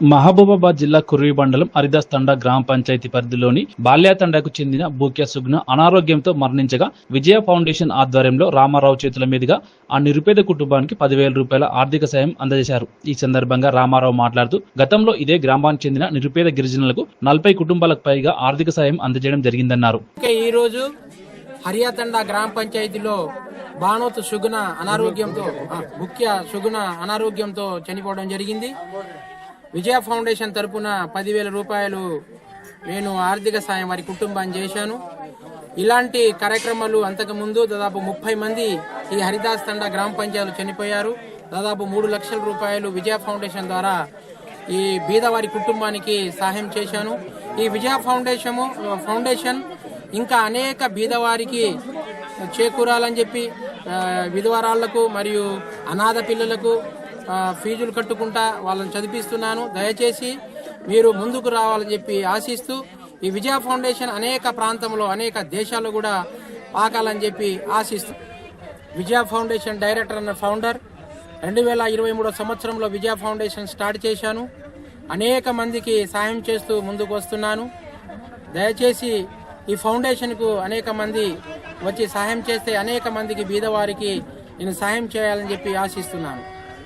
మహబూబాబాద్ జిల్లా కుర్రి మండలం హరిదాస్ తండా గ్రామ పంచాయతీ పరిధిలోని బాల్యా తండాకు చెందిన బూక్య సుగ్న అనారోగ్యంతో మరణించగా విజయ ఫౌండేషన్ ఆధ్వర్యంలో రామారావు చేతుల మీదుగా ఆ నిరుపేద కుటుంబానికి పదివేల రూపాయల ఆర్థిక సాయం అందజేశారు. ఈ సందర్భంగా రామారావు మాట్లాడుతూ గతంలో ఇదే గ్రామానికి చెందిన నిరుపేద గిరిజనులకు నలభై కుటుంబాలకు పైగా ఆర్థిక సాయం అందజేయడం జరిగిందన్నారు. ఈ రోజు హరియాతండ గ్రామ పంచాయతీలో బానోతు సుగుణ అనారోగ్యంతో ముఖ్య సుగుణ అనారోగ్యంతో చనిపోవడం జరిగింది. విజయ ఫౌండేషన్ తరపున పదివేల రూపాయలు నేను ఆర్థిక సాయం వారి కుటుంబాన్ని చేశాను. ఇలాంటి కార్యక్రమాలు అంతకుముందు దాదాపు ముప్పై మంది ఈ హరిదాస్ తండ గ్రామ పంచాయతీలు చనిపోయారు. దాదాపు మూడు లక్షల రూపాయలు విజయ ఫౌండేషన్ ద్వారా ఈ బీదవారి కుటుంబానికి సహాయం చేశాను. ఈ విజయ ఫౌండేషన్ ఫౌండేషన్ ఇంకా అనేక బీదవారికి చేకూరాలని చెప్పి విధవరాళ్ళకు మరియు అనాథ పిల్లలకు ఫీజులు కట్టుకుంటా వాళ్ళని చదివిస్తున్నాను. దయచేసి మీరు ముందుకు రావాలని చెప్పి ఆశిస్తూ ఈ విజయ ఫౌండేషన్ అనేక ప్రాంతంలో అనేక దేశాల్లో కూడా పాకాలని చెప్పి ఆశిస్తూ విజయ ఫౌండేషన్ డైరెక్టర్ అన్న ఫౌండర్ రెండు వేల ఇరవై మూడో సంవత్సరంలో విజయ ఫౌండేషన్ స్టార్ట్ చేశాను. అనేక మందికి సాయం చేస్తూ ముందుకు వస్తున్నాను. దయచేసి ఈ ఫౌండేషన్కు అనేక మంది వచ్చి సహాయం చేస్తే అనేక మందికి బీదవారికి నేను సహాయం చేయాలని చెప్పి ఆశిస్తున్నాను.